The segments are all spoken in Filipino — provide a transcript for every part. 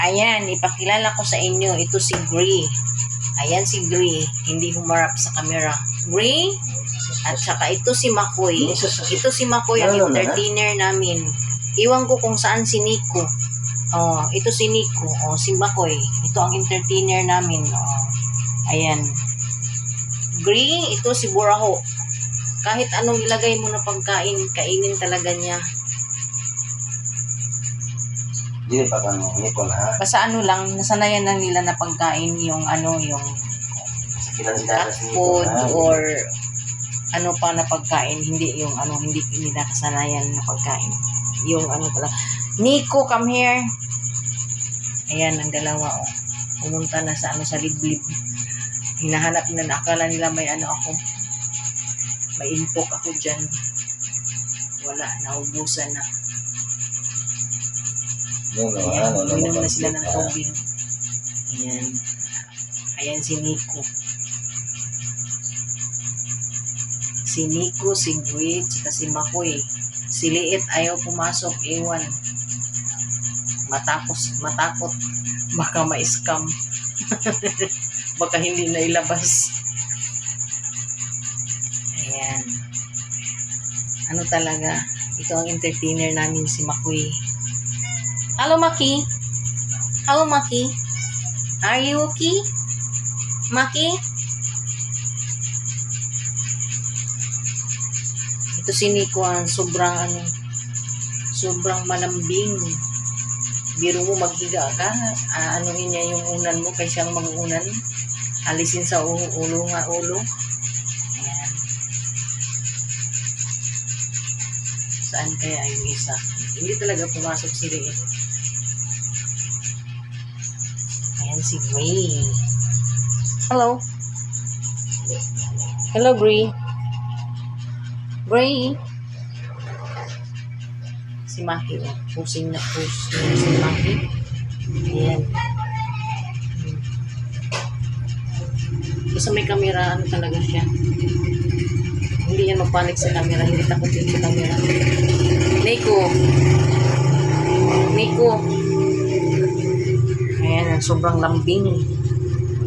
Ayan, ipakilala ko sa inyo. Ito si Gray. Ayan si Gray. Hindi humarap sa camera. Gray? At saka ito si Makoy. Ito si Makoy, ang Ano na? entertainer namin. Iwan ko kung saan si Nico. Oh, ito si Nico. Oh, si Makoy. Ito ang entertainer namin. Oh. Ayan. Gray, ito si Buraho. Kahit anong ilagay mo na pagkain, kainin talaga niya. Hindi pa kami nipon ha. Basta ano lang, nasanayan lang nila na pagkain yung ano, yung cat food or ano pa na pagkain, hindi yung ano, hindi nila kasanayan na pagkain. Yung ano talaga. Nico, come here. Ayan, ang dalawa, oh. Pumunta na sa ano, sa liblib. Hinahanap na, nakala nila may ano ako. May impok ako dyan. Wala, naubusan na. Ayan, no, uminom na sila ng tubig. Ayan. Ayan si Nico. Si Nico, si Grit, saka si Makoy. Si Liit ayaw pumasok, ewan. Matapos, matakot. Baka ma-scam. Baka hindi na ilabas. Ayan. Ano talaga? Ito ang entertainer namin si Makoy. Hello, Maki. Hello, Maki. Are you okay? Maki? Ito si Nico ang sobrang ano, sobrang malambing. Biro mo maghiga ka, ah, ano niya yung unan mo kaysa siyang mag-unan. Alisin sa ulo nga ulo. Saan kaya yung isa? Hindi talaga pumasok si Riet. Ayan si Gray. Hello. Hello, Gray. Gray. Si Maki, oh. Pusing na pusing si Maki. Ayan. Basta may camera, ano talaga siya. Hindi yan magpanik sa camera. Hindi takot yun sa camera. Nico. Nico. Ayan, ang sobrang lambing.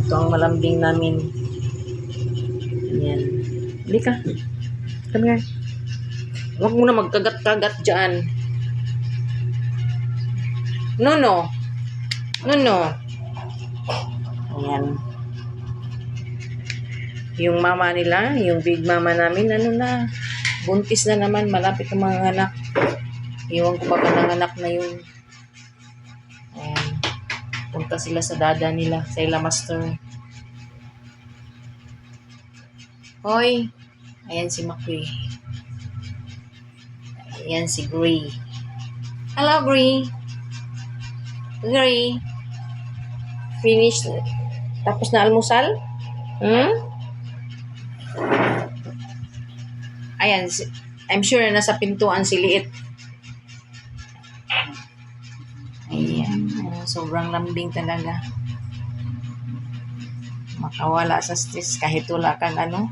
Ito ang malambing namin. Ayan. Bili ka. Come here. Huwag mo na magkagat-kagat dyan. No, no. No, no. Ayan. Yung mama nila, yung big mama namin, ano na, buntis na naman, malapit ang mga anak. Iwan ko pa anak na yun. Ayan. Punta sila sa dada nila, sa ila master. Hoy! Ayan si McCree. Ayan si Gray. Hello, Gray. Gray. Finish. Tapos na almusal? Hmm? Ayan. I'm sure na nasa pintuan si Liit. Ayan. sobrang lambing talaga. Makawala sa stress kahit wala kang ano.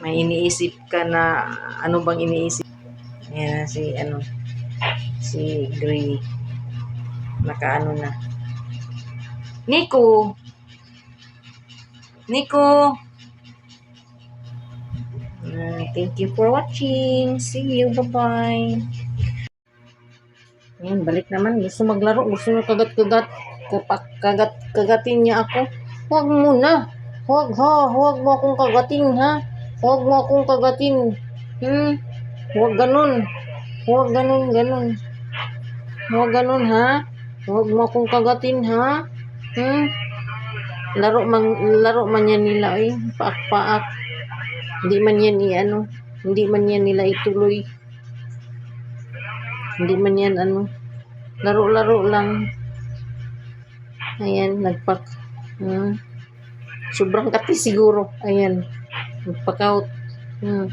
May iniisip ka na ano bang iniisip. Ayan si ano si Gray. Nakaano na. Nico! Nico! Thank you for watching. See you. Bye-bye. Ayan, balik naman. Gusto maglaro. Gusto na kagat-kagat. Kapak, kagat, kagatin niya ako. Huwag mo. Huwag ha. Huwag mo akong kagatin ha. Huwag mo akong kagatin. Hmm? Huwag ganun. Huwag ganun, ganun. Huwag ganun ha. Huwag mo akong kagatin ha. Hmm? Laro man, laro man yan nila eh. Paak-paak. Hindi man yan i-ano. Hindi man yan nila ituloy. Hindi man yan ano. Laro-laro lang. Ayan, nagpak. Hmm. Sobrang kati siguro. Ayan. Nagpakaut. Hmm.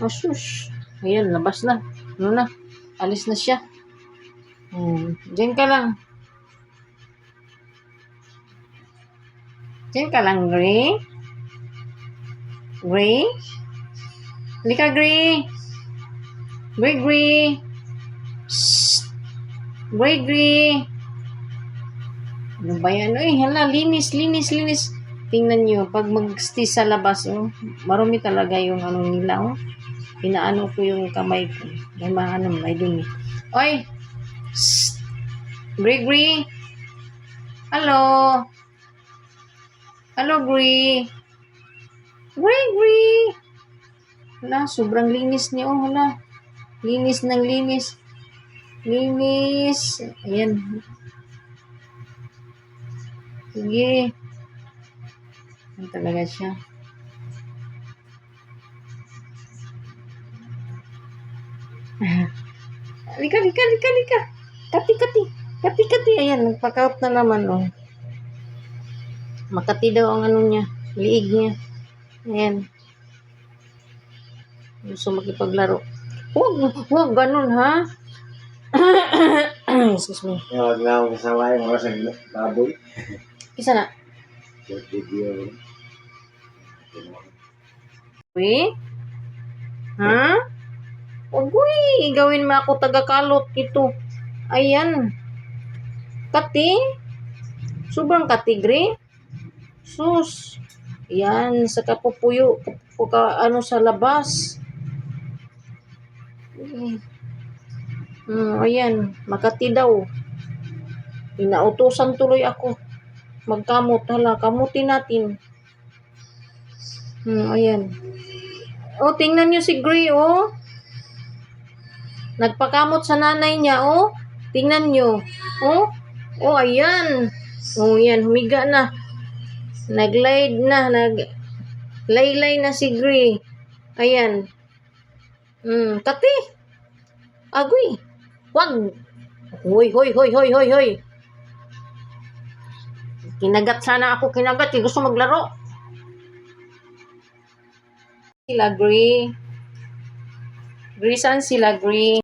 Asus. Ayan, labas na. Ano na? Alis na siya. Hmm. Diyan ka lang. Diyan ka lang, Gray. Gray? Halika, Gray. Gray, Gray. Shh. Gregory. Ano ba yan? Uy, hala, linis, linis, linis. Tingnan nyo, pag mag-stay sa labas, oh, marumi talaga yung ano nila, oh. Pinaano ko yung kamay ko. May mga ano, may dumi. Oy! Shh! Gregory! Hello! Hello, Gre! Gregory! Hala, sobrang linis niya, oh, hala. Linis ng linis. Linis. Ayan. Sige. Ayan talaga siya. Lika, lika, lika, lika. Kati, kati. Kati, kati. Ayan, nagpakaut na naman, oh. Makati daw ang ano niya. Liig niya. Ayan. Gusto makipaglaro. Huwag, huwag ganun, ha? Excuse me. Huwag na akong kasaway, mga sa baboy. Isa na. Short video. Uy? Ha? Huwag uy, gawin mo ako taga-kalot ito. Ayan. Kati? Sobrang katigre? Sus. Yan, sa kapupuyo. Puka, ano sa labas. Eh. Hmm, ayan, makati daw. Inautosan tuloy ako. Magkamot, hala, kamutin natin. Hmm, ayan. Oh, tingnan nyo si Gray, oh. Nagpakamot sa nanay niya, oh. Tingnan nyo. Oh, oh, ayan. Oh, yan, humiga na. Nag-glide na, nag... Laylay na si Gray. Ayan. Hmm, kati. Agoy. Wag. Hoy, hoy, hoy, hoy, hoy, hoy. Kinagat sana ako, kinagat. Eh, gusto maglaro. Sila, Gray. Gray, saan sila, Gray?